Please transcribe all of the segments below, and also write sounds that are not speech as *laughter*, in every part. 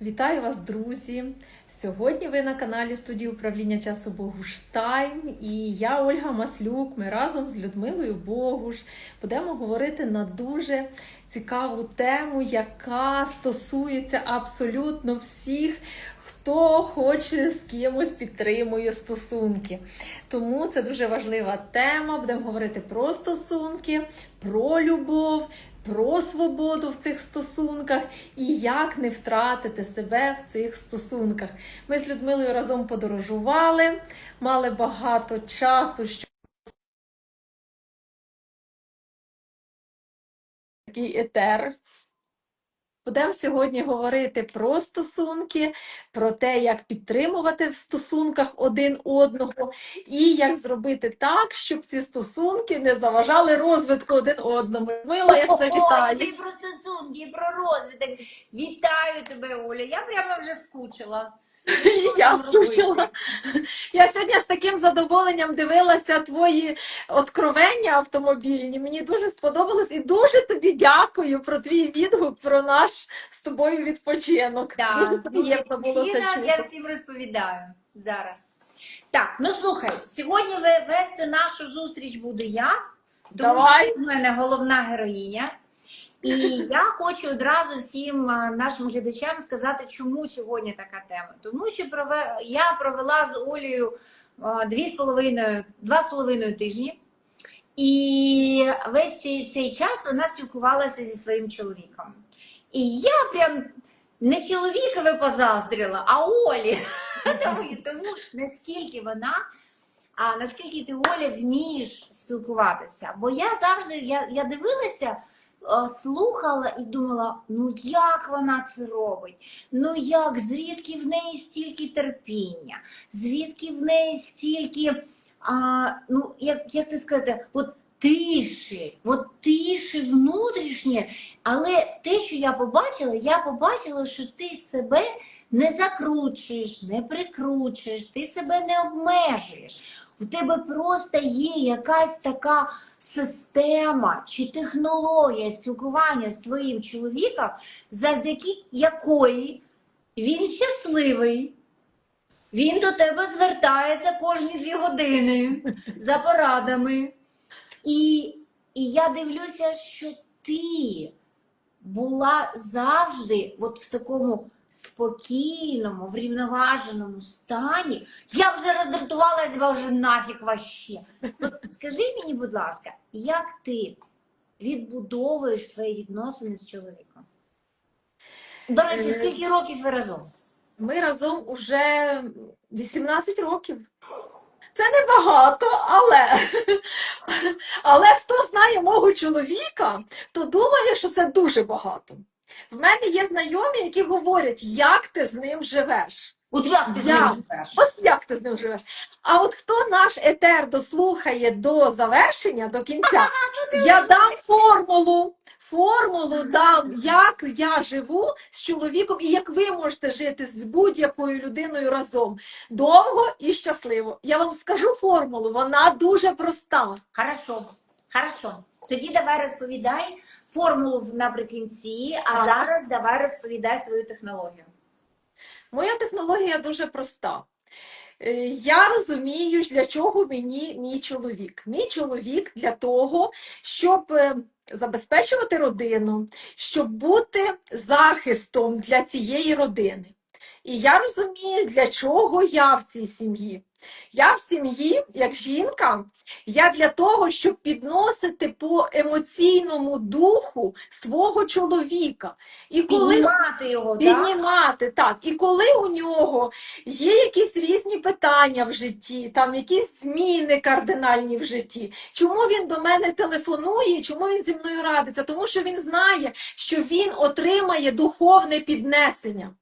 Вітаю вас, друзі! Сьогодні ви на каналі студії управління часу Богуш Тайм і я, Ольга Маслюк. Ми разом з Людмилою Богуш будемо говорити на дуже цікаву тему, яка стосується абсолютно всіх, хто хоче з кимось підтримує стосунки. Тому це дуже важлива тема. Будемо говорити про стосунки, про любов про свободу в цих стосунках і як не втратити себе в цих стосунках. Ми з Людмилою разом подорожували, мали багато часу, щоб такий етер. Будемо сьогодні говорити про стосунки, про те, як підтримувати в стосунках один одного, і як зробити так, щоб ці стосунки не заважали розвитку один одному. Мила, я тебе вітаю. і про стосунки, і про розвиток. Вітаю тебе, Оля. Я прямо вже скучила. Я скучила. Я сьогодні з таким задоволенням дивилася твої откровення автомобільні. Мені дуже сподобалось і дуже тобі дякую про твій відгук про наш з тобою відпочинок. Так, дуже приємно було це Ліна, я всім розповідаю зараз. Так, ну слухай, сьогодні вести нашу зустріч буду я, тому Давай. що ти в мене головна героїня. І я хочу одразу всім нашим глядачам сказати, чому сьогодні така тема. Тому що я провела з Олею дві з половиною, два з половиною тижні, і весь цей, цей час вона спілкувалася зі своїм чоловіком. І я прям не чоловікові позаздрила, а Олі. *laughs* Тому, тому наскільки вона, а наскільки ти Оля вмієш спілкуватися. Бо я завжди я, я дивилася, е, слухала і думала, ну як вона це робить? Ну як, звідки в неї стільки терпіння, звідки в неї стільки, а, ну як, як ти сказати, от тиші, от тиші внутрішнє. Але те, що я побачила, я побачила, що ти себе не закручуєш, не прикручуєш, ти себе не обмежуєш. У тебе просто є якась така система чи технологія спілкування з твоїм чоловіком, завдяки якої він щасливий. Він до тебе звертається кожні дві години за порадами. І, і я дивлюся, що ти була завжди от в такому спокійному, врівноваженому стані. Я вже роздратувалась, бо вже нафіг ваще. От скажи мені, будь ласка, як ти відбудовуєш свої відносини з чоловіком? До речі, Е, скільки років ви разом? Ми разом уже 18 років. Це небагато, але, але хто знає мого чоловіка, то думає, що це дуже багато. В мене є знайомі, які говорять, як ти з ним живеш. От як ти з ним живеш? Ось як ти з ним живеш. А от хто наш етер дослухає до завершення, до кінця, *laughs* я дам формулу. Формулу дам, як я живу з чоловіком і як ви можете жити з будь-якою людиною разом довго і щасливо. Я вам скажу формулу, вона дуже проста. Хорошо, хорошо. Тоді давай розповідай формулу наприкінці, а Ага. зараз давай розповідай свою технологію. Моя технологія дуже проста. Е, Я розумію, для чого мені мій чоловік. Мій чоловік для того, щоб е, забезпечувати родину, щоб бути захистом для цієї родини. І я розумію, для чого я в цій сім'ї. Я в сім'ї, як жінка, я для того, щоб підносити по емоційному духу свого чоловіка. І коли Піднімати його, так? Так. І коли у нього є якісь різні питання в житті, там якісь зміни кардинальні в житті, чому він до мене телефонує, чому він зі мною радиться? Тому що він знає, що він отримає духовне піднесення.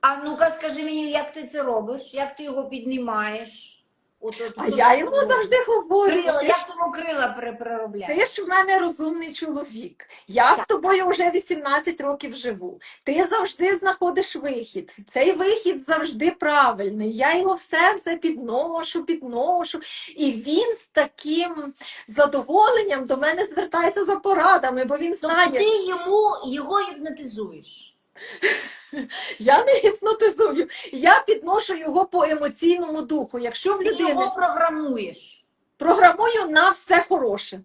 А ну-ка скажи мені, як ти це робиш? Як ти його піднімаєш? От, от, А я йому завжди говорю. крила, «Ти як ж- ти крила пере- переробляєш? Ти ж в мене розумний чоловік. Я з тобою вже 18 років живу. Ти завжди знаходиш вихід. Цей вихід завжди правильний. Я його все все підношу, підношу. І він з таким задоволенням до мене звертається за порадами, бо він Тобто знає. ти йому його гіпнотизуєш. *laughs* Я не гіпнотизую, я підношу його по емоційному духу. Якщо в Ти його програмуєш. програмую на все хороше.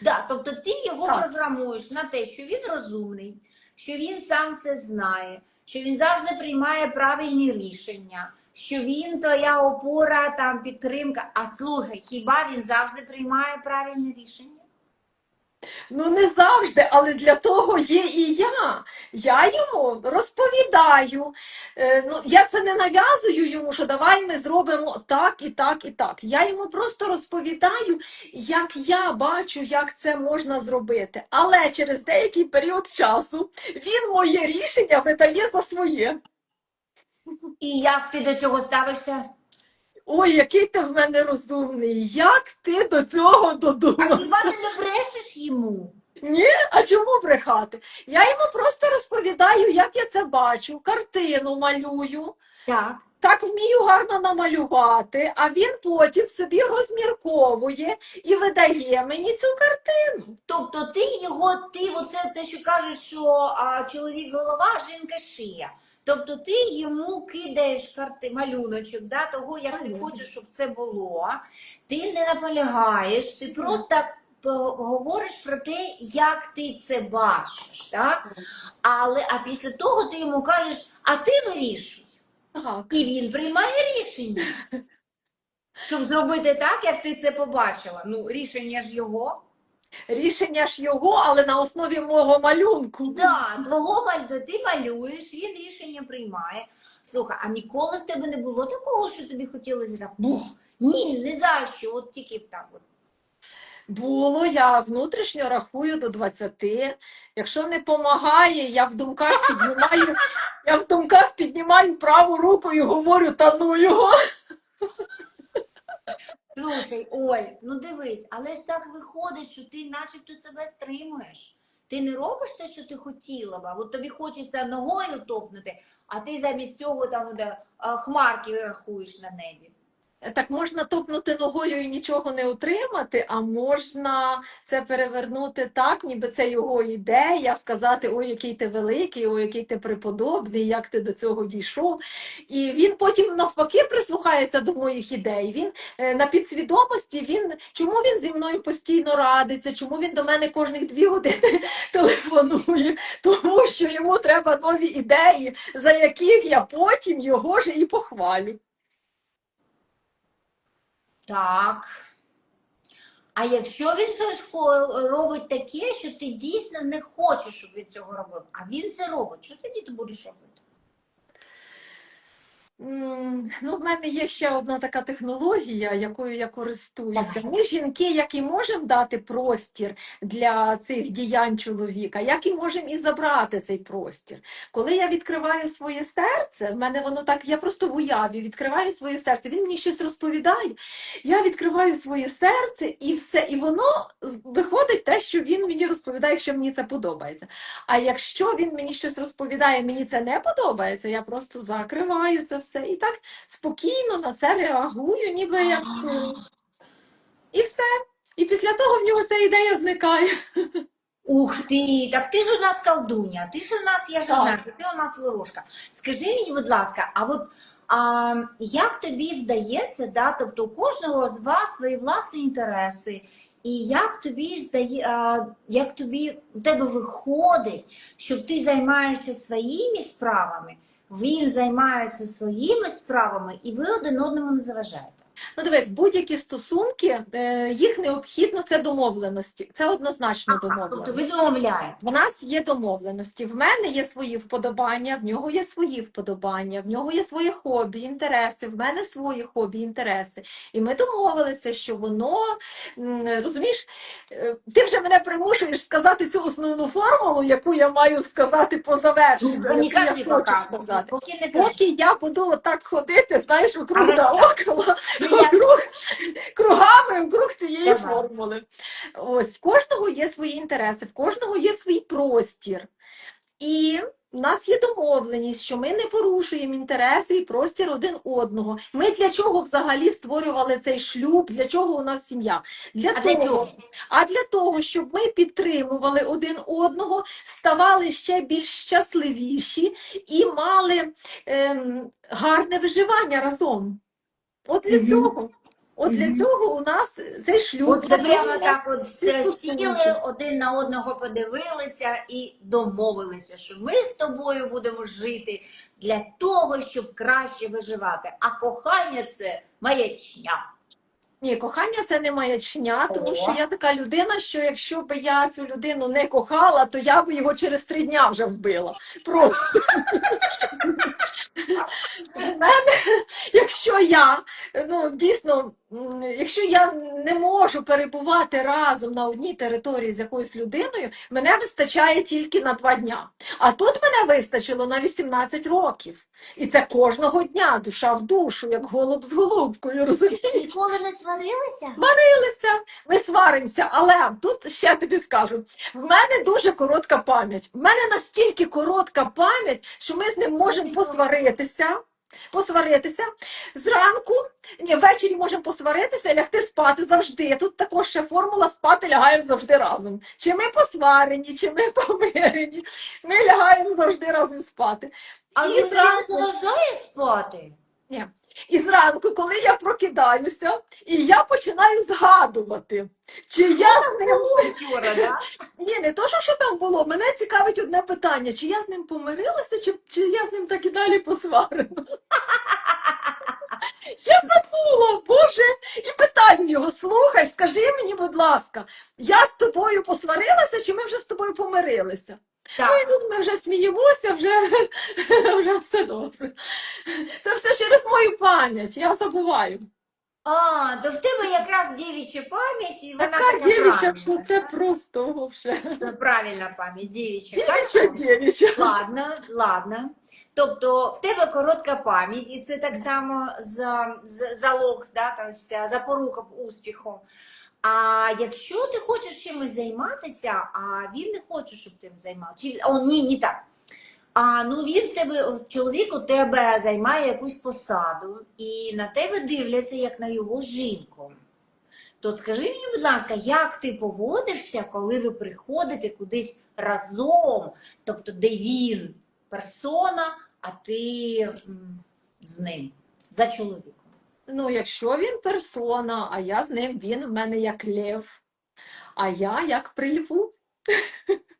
Да, тобто ти його Так. програмуєш на те, що він розумний, що він сам все знає, що він завжди приймає правильні рішення, що він твоя опора, там підтримка. А слухай, хіба він завжди приймає правильні рішення? Ну не завжди, але для того є і я. Я йому розповідаю. Е, ну, я це не нав'язую йому, що давай ми зробимо так і так і так. Я йому просто розповідаю, як я бачу, як це можна зробити. Але через деякий період часу він моє рішення видає за своє. І як ти до цього ставишся? Ой, який ти в мене розумний! Як ти до цього А хіба ти не брешеш йому? Ні, а чому брехати? Я йому просто розповідаю, як я це бачу, картину малюю, Так. так вмію гарно намалювати, а він потім собі розмірковує і видає мені цю картину. Тобто ти його, ти оце те, що кажеш, що а, чоловік голова, а жінка шия. Тобто ти йому кидаєш карти, малюночок, да, того, як ти хочеш, щоб це було. Ти не наполягаєш, ти просто говориш про те, як ти це бачиш. Так? Але а після того ти йому кажеш, а ти вирішуй. Так. І він приймає рішення. Щоб зробити так, як ти це побачила. Ну, рішення ж його. Рішення ж його, але на основі мого малюнку. Да, твого малюнка, ти малюєш, він рішення приймає. Слухай, а ніколи в тебе не було такого, що тобі хотілося так? Бух, ні, не за що, от тільки б так. От. Було, я внутрішньо рахую до 20. Якщо не допомагає, я в думках піднімаю, я в думках піднімаю праву руку і говорю, та ну його. Слухай, Оль, ну дивись, але ж так виходить, що ти начебто себе стримуєш. Ти не робиш те, що ти хотіла б, от тобі хочеться ногою топнути, а ти замість цього там де, хмарки рахуєш на небі. Так можна топнути ногою і нічого не отримати, а можна це перевернути так, ніби це його ідея, сказати, ой, який ти великий, ой, який ти преподобний, як ти до цього дійшов. І він потім навпаки прислухається до моїх ідей. Він е, на підсвідомості, він чому він зі мною постійно радиться, чому він до мене кожних дві години *laughs* телефонує, тому що йому треба нові ідеї, за яких я потім його ж і похвалю. Так. А якщо він щось робить таке, що ти дійсно не хочеш, щоб він цього робив, а він це робить, що тоді ти будеш робити? Ну, в мене є ще одна така технологія, якою я користуюся. Ми, жінки, як і можемо дати простір для цих діянь чоловіка, як і можемо і забрати цей простір. Коли я відкриваю своє серце, в мене воно так, я просто в уяві відкриваю своє серце, він мені щось розповідає, я відкриваю своє серце і все, і воно виходить те, що він мені розповідає, якщо мені це подобається. А якщо він мені щось розповідає, мені це не подобається, я просто закриваю це все і так спокійно на це реагую, ніби як. І все. І після того в нього ця ідея зникає. Ух ти, так ти ж у нас колдуня, ти ж у нас, я ж знаю, ти у нас ворожка. Скажи мені, будь ласка, а от а, як тобі здається, да, тобто у кожного з вас свої власні інтереси, і як тобі здає, а, як тобі в тебе виходить, щоб ти займаєшся своїми справами, він займається своїми справами, і ви один одному не заважаєте. Ну, дивись, будь-які стосунки, е, їх необхідно це домовленості. Це однозначно Тобто домовленості. ви домовляєте. В нас є домовленості. В мене є свої вподобання, в нього є свої вподобання, в нього є свої хобі, інтереси, в мене свої хобі, інтереси. І ми домовилися, що воно розумієш, е, ти вже мене примушуєш сказати цю основну формулу, яку я маю сказати по завершенню. Ну, я хочу сказати. поки не. Поки я буду отак ходити, знаєш, округ Ага. да около, Округ, кругами округ цієї Давай. формули. Ось в кожного є свої інтереси, в кожного є свій простір. І у нас є домовленість, що ми не порушуємо інтереси і простір один одного. Ми для чого взагалі створювали цей шлюб? Для чого у нас сім'я? Для А для того, чого? а для того, щоб ми підтримували один одного, ставали ще більш щасливіші і мали ем, гарне виживання разом. От для Мгм. цього. От для цього у нас цей шлюб. От для прямо так от все сіли, один на одного подивилися і домовилися, що ми з тобою будемо жити для того, щоб краще виживати. А кохання це маячня. Ні, кохання це не маячня, тому О. що я така людина, що якщо б я цю людину не кохала, то я б його через три дня вже вбила. Просто. *laughs* *laughs* В мене, *laughs* якщо я, ну дійсно, якщо я не можу перебувати разом на одній території з якоюсь людиною, мене вистачає тільки на два дня. А тут мене вистачило на 18 років. І це кожного дня, душа в душу, як голуб з голубкою, розумієш? Ніколи не сварилися? Сварилися, ми сваримося, але тут ще тобі скажу: в мене дуже коротка пам'ять. В мене настільки коротка пам'ять, що ми з ним можемо посваритися. Посваритися зранку, ні, ввечері можемо посваритися і лягти спати завжди. Тут також ще формула спати лягаємо завжди разом. Чи ми посварені, чи ми помирені, ми лягаємо завжди разом спати. А І зранку- заважає спати? ні. І зранку, коли я прокидаюся, і я починаю згадувати, чи я з ним вчора, да? ні, не то, що, що там було. Мене цікавить одне питання: чи я з ним помирилася, чи, чи я з ним так і далі посварена? *laughs* Я забула, Боже, і питаю його: слухай, скажи мені, будь ласка, я з тобою посварилася, чи ми вже з тобою помирилися? Ну і тут ми вже сміємося, вже, *laughs* вже все добре. *laughs* Це все через мою пам'ять, я забуваю. А, то в тебе якраз дівіча пам'ять, і вона Така така дівча, що це просто вовше. Це правильна пам'ять, дівіча. Дівча, Хорошо. дівча. Ладно, ладно. Тобто в тебе коротка пам'ять, і це так само за, за, залог, да, тобто запорука успіху. А якщо ти хочеш чимось займатися, а він не хоче, щоб ти ним займався, чи о, ні, не так. А ну він в тебе, чоловік у тебе займає якусь посаду, і на тебе дивляться як на його жінку. То скажи мені, будь ласка, як ти поводишся, коли ви приходите кудись разом, тобто де він персона, а ти з ним, за чоловіком? Ну, якщо він персона, а я з ним, він в мене як лев, а я як при льву.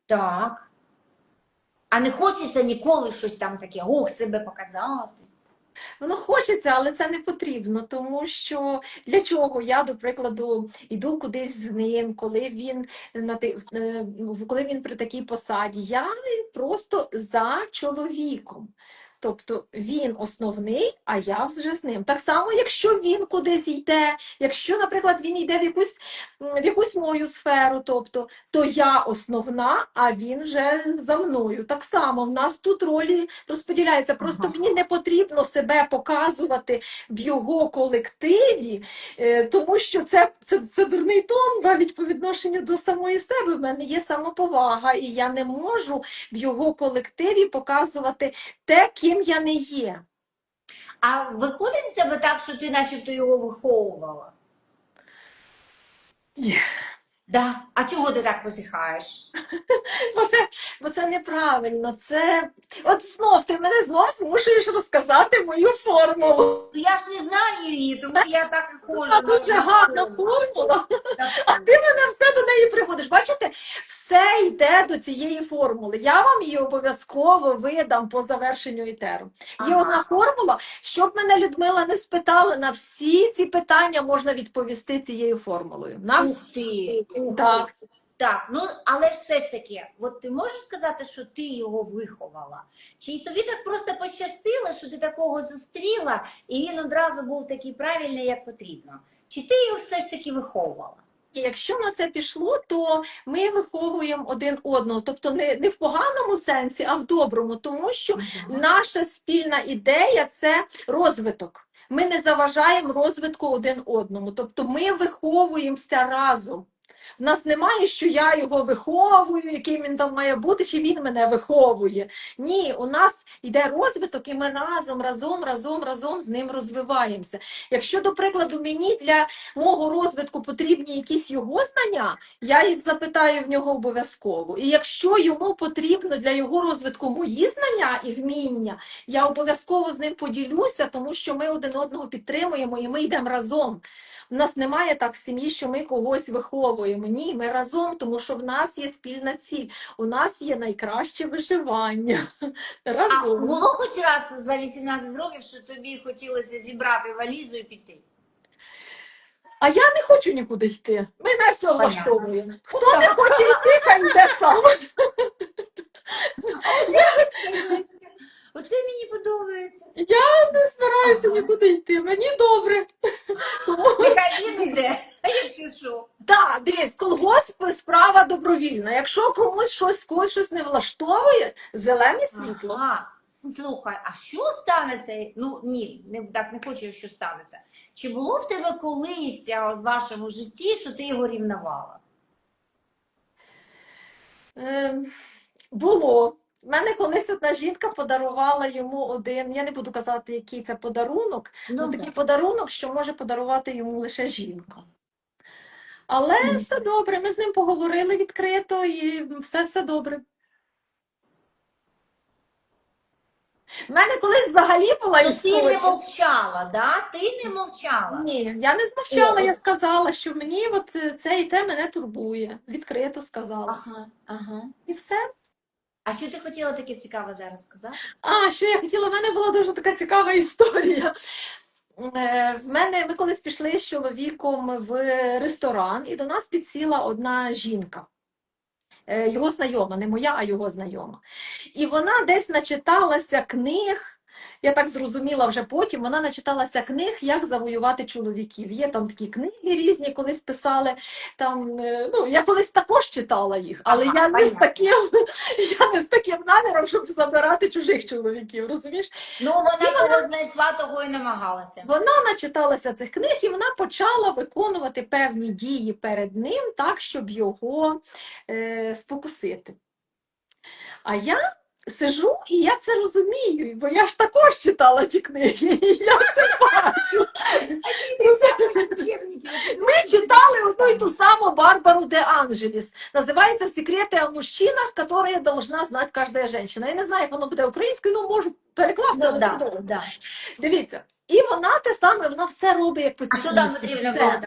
Так. А не хочеться ніколи щось там таке, ох, себе показати. Воно хочеться, але це не потрібно, тому що для чого я, до прикладу, йду кудись з ним, коли він на ти- е, коли він при такій посаді. Я просто за чоловіком. Тобто він основний, а я вже з ним. Так само, якщо він кудись йде, якщо, наприклад, він йде в якусь, в якусь мою сферу, тобто, то я основна, а він вже за мною. Так само в нас тут ролі розподіляються. Просто Ага. мені не потрібно себе показувати в його колективі, е, тому що це, це, це дурний тон навіть по відношенню до самої себе. В мене є самоповага, і я не можу в його колективі показувати те, ким я не є. А виходить з тебе так, що ти начебто його виховувала? Ні. Да. А чого ти так посіхаєш? *laughs* Бо це, бо це неправильно. Це от знов ти мене знов змушуєш розказати мою формулу. Ну я ж не знаю її, тому я так і ходжу. А дуже гарна формула. А ти мене все до неї приводиш. Бачите, все йде до цієї формули. Я вам її обов'язково видам по завершенню ітеру. Є Ага. одна формула, щоб мене Людмила не спитала, на всі ці питання можна відповісти цією формулою. На всі. Так. Так, ну але ж все ж таки, от ти можеш сказати, що ти його виховала? Чи тобі так просто пощастило, що ти такого зустріла, і він одразу був такий правильний, як потрібно? Чи ти його все ж таки виховувала? Якщо на це пішло, то ми виховуємо один одного, тобто не, не в поганому сенсі, а в доброму, тому що наша спільна ідея це розвиток. Ми не заважаємо розвитку один одному, тобто ми виховуємося разом. В нас немає, що я його виховую, яким він там має бути, чи він мене виховує. Ні, у нас йде розвиток, і ми разом, разом, разом, разом з ним розвиваємося. Якщо, до прикладу, мені для мого розвитку потрібні якісь його знання, я їх запитаю в нього обов'язково. І якщо йому потрібно для його розвитку мої знання і вміння, я обов'язково з ним поділюся, тому що ми один одного підтримуємо і ми йдемо разом. У нас немає так в сім'ї, що ми когось виховуємо. Ні, ми разом, тому що в нас є спільна ціль. У нас є найкраще виживання. *laughs* А було хоч раз за 18 років, що тобі хотілося зібрати валізу і піти? А я не хочу нікуди йти. Мене все влаштовує. Хто не хоче йти, хай йде сам. *laughs* Оце мені подобається. Я не збираюся Ага. нікуди йти. Мені добре. Нехай він іде, а. Так, дивись, колгосп справа добровільна. Якщо комусь щось когось щось не влаштовує, зелене світло. Ага. Слухай, а що станеться? Ну ні, не так не хочу, що станеться. Чи було в тебе колись а, в вашому житті, що ти його рівнувала? Ем, було. У мене колись одна жінка подарувала йому один, я не буду казати, який це подарунок, ну, такий подарунок, що може подарувати йому лише жінка. Але Мгм. все добре, ми з ним поговорили відкрито і все, все добре. У мене колись взагалі була То ти не мовчала, да? Ти не мовчала. Ні, я не змовчала, О. я сказала, що мені от е, це і те мене турбує. Відкрито сказала. Ага, ага. І все. А що ти хотіла таке цікаве зараз сказати? А, що я хотіла, в мене була дуже така цікава історія. Е, В мене ми колись пішли з чоловіком в ресторан, і до нас підсіла одна жінка. Е, Його знайома, не моя, а його знайома. І вона десь начиталася книг. Я так зрозуміла вже потім, вона начиталася книг, як завоювати чоловіків. Є там такі книги різні, колись писали. Там, е, ну, я колись також читала їх, але Ага, я не з таким, *laughs* я не з таким наміром, щоб забирати чужих чоловіків, розумієш? Ну, вона кого знайшла, того і намагалася. Вона начиталася цих книг і вона почала виконувати певні дії перед ним так, щоб його е, спокусити. А я сижу і я це розумію, бо я ж також читала ті книги, і я це бачу. Ми читали одну і ту саму Барбару де Анджеліс. Називається Секрети о мужчинах, які должна знати кожна жінка. Я не знаю, як воно буде українською, але можу перекласти. Ну. Дивіться, і вона те саме, вона все робить як по цій потрібно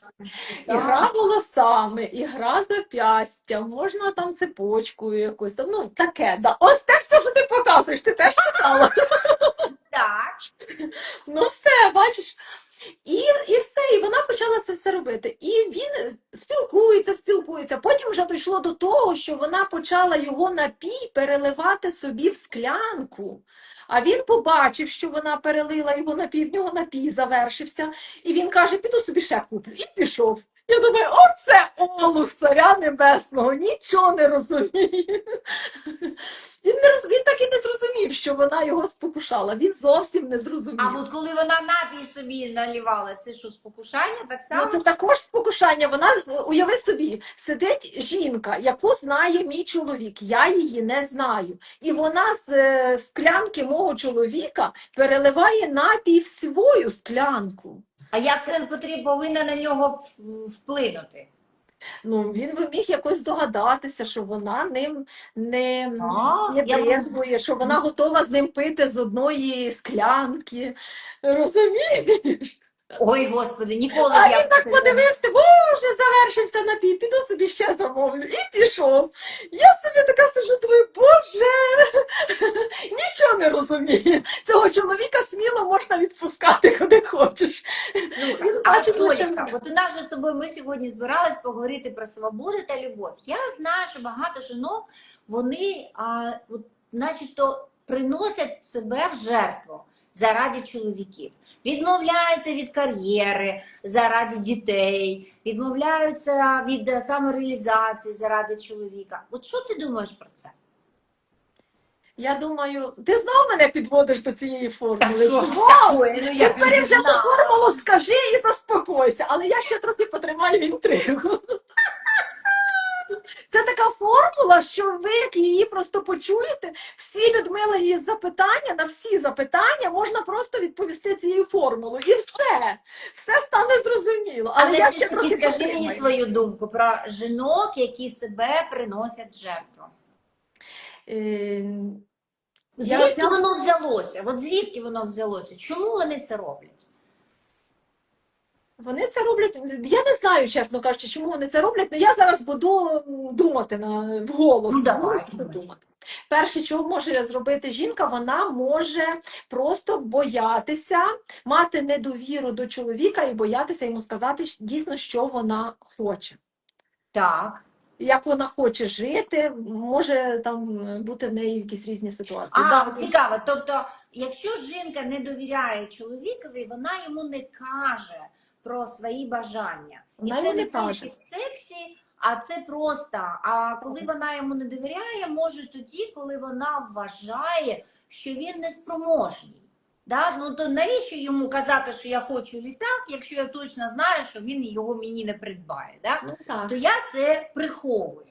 І гра волосами, і гра зап'ястя, можна там цепочкою якусь там, ну таке, да. Ось те все, що ти показуєш, ти теж читала. Так. Ну все, бачиш. І, і все, і вона почала це все робити. І він спілкується, спілкується. Потім вже дійшло до того, що вона почала його напій переливати собі в склянку. А він побачив, що вона перелила його напій, в нього напій завершився. І він каже: піду собі ще куплю. І пішов. Я думаю, оце олух царя небесного, нічого не розуміє. Він, не роз... він так і не зрозумів, що вона його спокушала. Він зовсім не зрозумів. А от коли вона напій собі налівала, це що, спокушання так Ну, само? це також спокушання. Вона уяви собі, сидить жінка, яку знає мій чоловік. Я її не знаю. І вона з е, склянки мого чоловіка переливає напій в свою склянку. А як це потрібно повинна на нього вплинути? Ну він би міг якось догадатися, що вона ним не, А, не я що вона готова з ним пити з одної склянки. Розумієш? Ой, господи, ніколи А я він так подивився, боже, завершився напій, піду собі ще замовлю. І пішов. Я собі така сижу, думаю, боже, *laughs* нічого не розумію. Цього чоловіка сміло можна відпускати, куди хочеш. А бачить лише от у нас же з тобою ми сьогодні збирались поговорити про свободу та любов. Я знаю, що багато жінок, вони а, от, начебто приносять себе в жертву заради чоловіків. Відмовляються від кар'єри заради дітей, відмовляються від е, самореалізації заради чоловіка. От що ти думаєш про це? Я думаю, ти знову мене підводиш до цієї формули. що? Знову! Ну Ти знала. формулу, скажи і заспокойся, але я ще трохи потримаю інтригу. Це така формула, що ви, як її просто почуєте, всі Людмилові запитання на всі запитання можна просто відповісти цією формулою. І все, все стане зрозуміло. Але, Але я ще трохи скажи мені свою думку про жінок, які себе приносять жертву. Е, Звідки я- воно взялося? От звідки воно взялося? Чому вони це роблять? Вони це роблять. Я не знаю, чесно кажучи, чому вони це роблять, але я зараз буду думати на вголос. Ну, давай, думати. Перше, що може зробити жінка, вона може просто боятися, мати недовіру до чоловіка і боятися йому сказати дійсно, що вона хоче. Так. Як вона хоче жити, може там бути в неї якісь різні ситуації. А, Да, цікаво. Тобто, якщо жінка не довіряє чоловікові, вона йому не каже про свої бажання. І це не тільки в сексі, а це просто. А коли вона йому не довіряє, може тоді, коли вона вважає, що він неспроможний. Да? Ну то навіщо йому казати, що я хочу літак, якщо я точно знаю, що він його мені не придбає? Да? Ну, так. То я це приховую.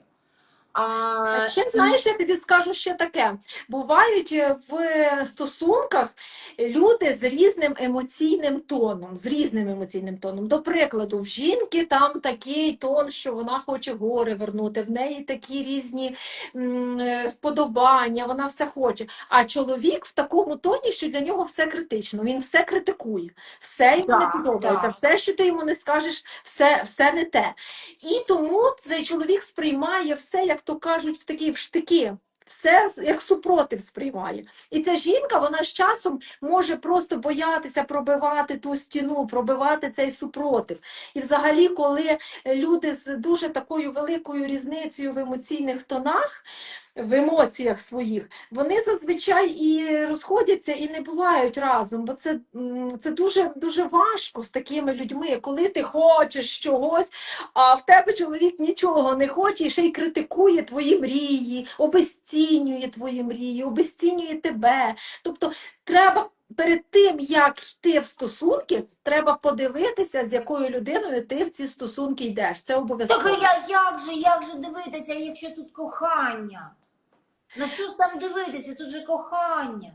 А, ще знаєш, я тобі скажу ще таке. Бувають е, в стосунках люди з різним емоційним тоном, з різним емоційним тоном. До прикладу, в жінки там такий тон, що вона хоче гори вернути, в неї такі різні е, вподобання, вона все хоче. А чоловік в такому тоні, що для нього все критично, він все критикує, все йому не подобається, так. все, що ти йому не скажеш, все, все не те. І тому цей чоловік сприймає все, як то кажуть, в такі в штики. Все як супротив сприймає. І ця жінка, вона з часом може просто боятися пробивати ту стіну, пробивати цей супротив. І взагалі, коли люди з дуже такою великою різницею в емоційних тонах, в емоціях своїх, вони зазвичай і розходяться і не бувають разом, бо це, це дуже, дуже важко з такими людьми, коли ти хочеш чогось, а в тебе чоловік нічого не хоче і ще й критикує твої мрії, обесцінює твої мрії, обесцінює тебе. Тобто треба перед тим, як йти в стосунки, треба подивитися, з якою людиною ти в ці стосунки йдеш. Це обов'язково. Так а я як же, як же дивитися, якщо тут кохання? На що ж там дивитися? Тут же кохання.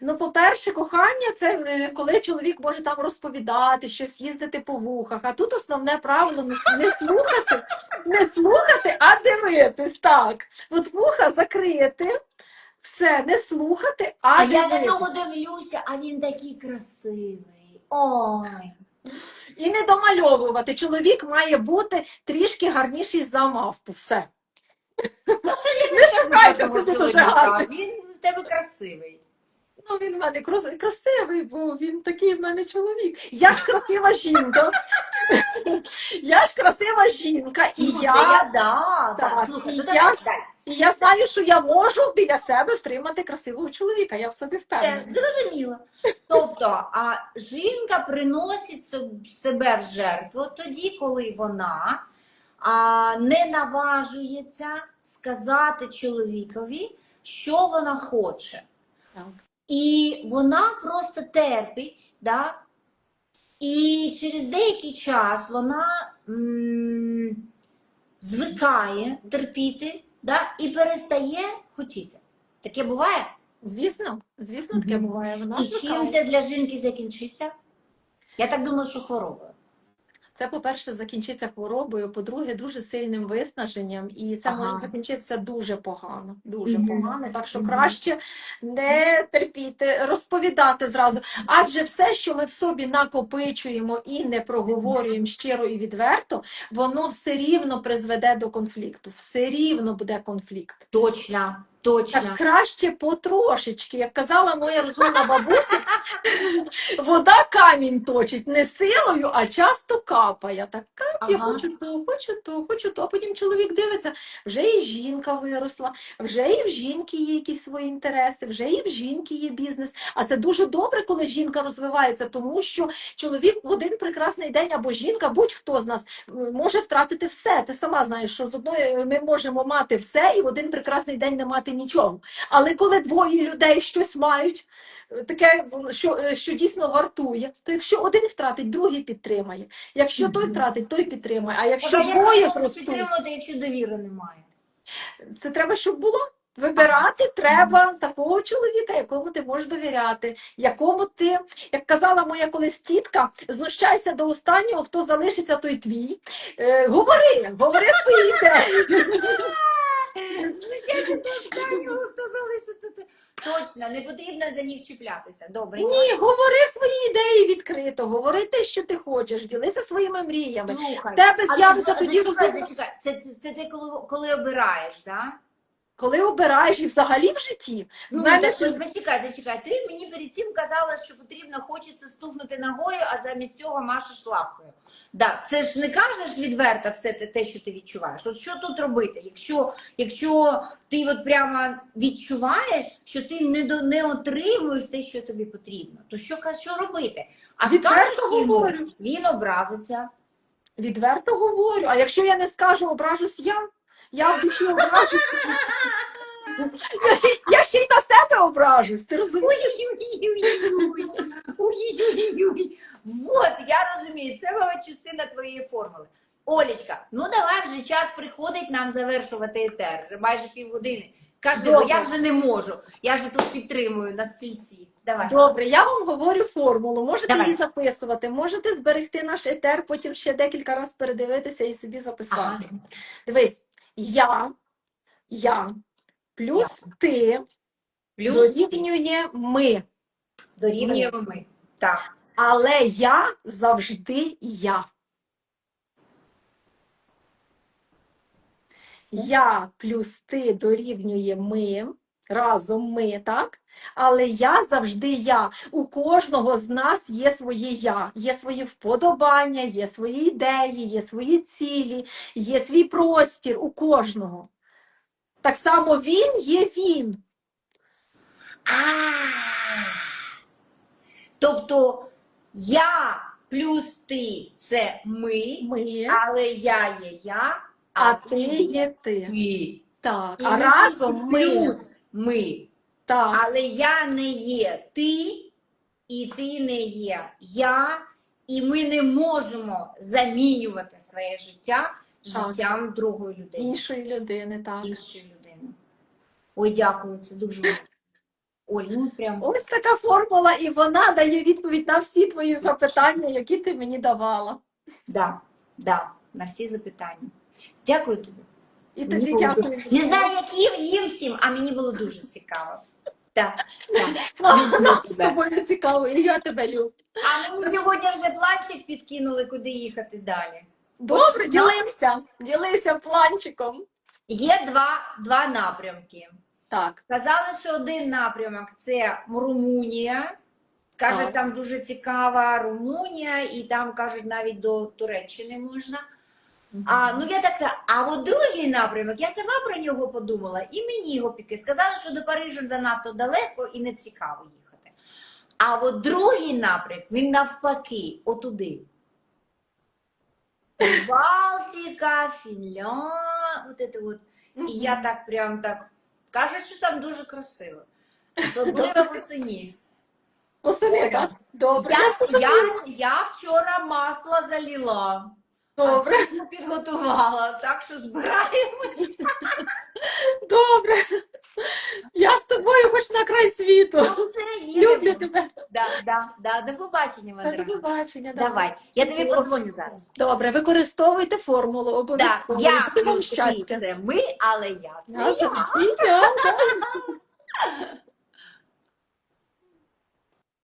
Ну, по-перше, кохання це е, коли чоловік може там розповідати, щось їздити по вухах. А тут основне правило не слухати, не слухати, а дивитись. Так, от вуха закрити, все, не слухати, а, А я на нього дивлюся, а він такий красивий. Ой. І не домальовувати. Чоловік має бути трішки гарніший за мавпу. Все. Не шукайте собі дуже гарний. Він в тебе красивий. Ну, він в мене крас- красивий, бо він такий в мене чоловік. Я ж красива жінка. Я ж красива жінка, і я. да, да. Так, Слухай, і ну я- давай далі. І я знаю, що я можу біля себе втримати красивого чоловіка. Я в собі Це впевнена. зрозуміло. Тобто, а жінка приносить себе в жертву тоді, коли вона а, не наважується сказати чоловікові, що вона хоче. Так. І вона просто терпить, да? і через деякий час вона м, звикає терпіти да? і перестає хотіти. Таке буває? Звісно, звісно, таке буває. Вона І чим це для жінки закінчиться? Я так думаю, що хворобою. Це, по-перше, закінчиться хворобою, по-друге, дуже сильним виснаженням, і це Ага. може закінчитися дуже погано. Дуже Мгм. погано. Так що Мгм. краще не терпіти, розповідати зразу. Адже все, що ми в собі накопичуємо і не проговорюємо щиро і відверто, воно все рівно призведе до конфлікту. Все рівно буде конфлікт. Точно, точно. Так краще потрошечки, як казала моя розумна бабуся, вода камінь точить не силою, а часто капає. Так кап, я Ага. хочу то, хочу то, хочу то. А потім чоловік дивиться, вже і жінка виросла, вже і в жінки є якісь свої інтереси, вже і в жінки є бізнес. А це дуже добре, коли жінка розвивається, тому що чоловік в один прекрасний день або жінка, будь-хто з нас може втратити все. Ти сама знаєш, що з одної ми можемо мати все і в один прекрасний день не мати втратити нічого. Але коли двоє людей щось мають, е, таке, що, е, що дійсно вартує, то якщо один втратить, другий підтримає. Якщо той втратить, той підтримає. А якщо двоє зростуть, підтримувати, якщо довіри немає? це треба, щоб було. Вибирати треба такого чоловіка, якому ти можеш довіряти, якому ти, як казала моя колись тітка, знущайся до останнього, хто залишиться, той твій. Е, говори, говори *laughs* свої *laughs* ідеї. До останнього, хто залишиться. то- Точно, не потрібно за них чіплятися. Добре. Ні, говори свої ідеї відкрито, говори те, що ти хочеш, ділися своїми мріями. Слухай. В тебе але з'явиться тоді зачекай. Це, це, це ти коли, коли обираєш, так? Да? Коли обираєш і взагалі в житті, в Ну, мене так, ж- зачекай, зачекай. Ти мені перед цим казала, що потрібно хочеться стукнути ногою, а замість цього машеш лапкою. Да, це ж не кажеш відверто все те, те, що ти відчуваєш. От що тут робити? Якщо, якщо ти от прямо відчуваєш, що ти не, до, не отримуєш те, що тобі потрібно, то що, що робити? А Відверто скажеш йому, говорю. він образиться. відверто говорю. А якщо я не скажу, ображусь я, я в душі ображусь. Я ще, я ще й на себе ображусь, ти розумієш? Вот, я розумію, це мова частина твоєї формули. Олечка, ну давай вже час приходить нам завершувати етер. Вже майже півгодини. Кажи, бо я вже не можу. Я ж тут підтримую на стільці. Давай. Добре, я вам говорю формулу. Можете Давай. її записувати, можете зберегти наш етер, потім ще декілька разів передивитися і собі записати. Ага. Дивись, я, я плюс ти Плюс дорівнює ми. дорівнюємо ми. Так. Але я завжди я. Я плюс ти дорівнює ми, разом ми, так? Але я завжди я. У кожного з нас є своє я, є свої вподобання, є свої ідеї, є свої цілі, є свій простір у кожного. Так само він є він. А. Тобто я плюс ти це ми, Ми, але я є я, а ти є ти. ти. Так, І а разом ми. плюс ми. Так. Але я не є ти, і ти не є я, і ми не можемо замінювати своє життя Так. життям другої людини, іншої людини, так. іншої людини. Ой, дякую, це дуже. Оль, ну прям Ось така формула, і вона дає відповідь на всі твої запитання, які ти мені давала. да, да, на всі запитання. Дякую тобі. І тобі дякую. Не знаю, як їм, їм всім, а мені було дуже цікаво. Так, так. Нам з тобою цікаво, і я тебе люблю. А мені сьогодні вже планчик підкинули, куди їхати далі. Добре, ділися, ділися планчиком. Є два, два напрямки. Так, Казали, що один напрямок це Румунія. Кажуть, Так. там дуже цікава Румунія, і там кажуть, навіть до Туреччини можна. А ну я так, а от другий напрямок, я сама про нього подумала, і мені його підкинули. Сказали, що до Парижу занадто далеко і не цікаво їхати. А от другий напрямок, він навпаки, отуди. Балтика, Фінлянд, от це от. І я так прям так. Кажуть, що там дуже красиво. Особливо восені. Восени, так? Добре, я Я, я, я вчора масло заліла. Добре, А підготувала, так що збираємось. добре. Я з тобою хоч на край світу. Ну, все, їдемо. Люблю тебе. Да, да, да. До побачення, До Мандра. побачення. Давай, я тобі Щасливо. позвоню зараз. Добре, використовуйте формулу обов'язково. я Буде вам плюс ти щастя. це ми, але я це Я я. я. *laughs*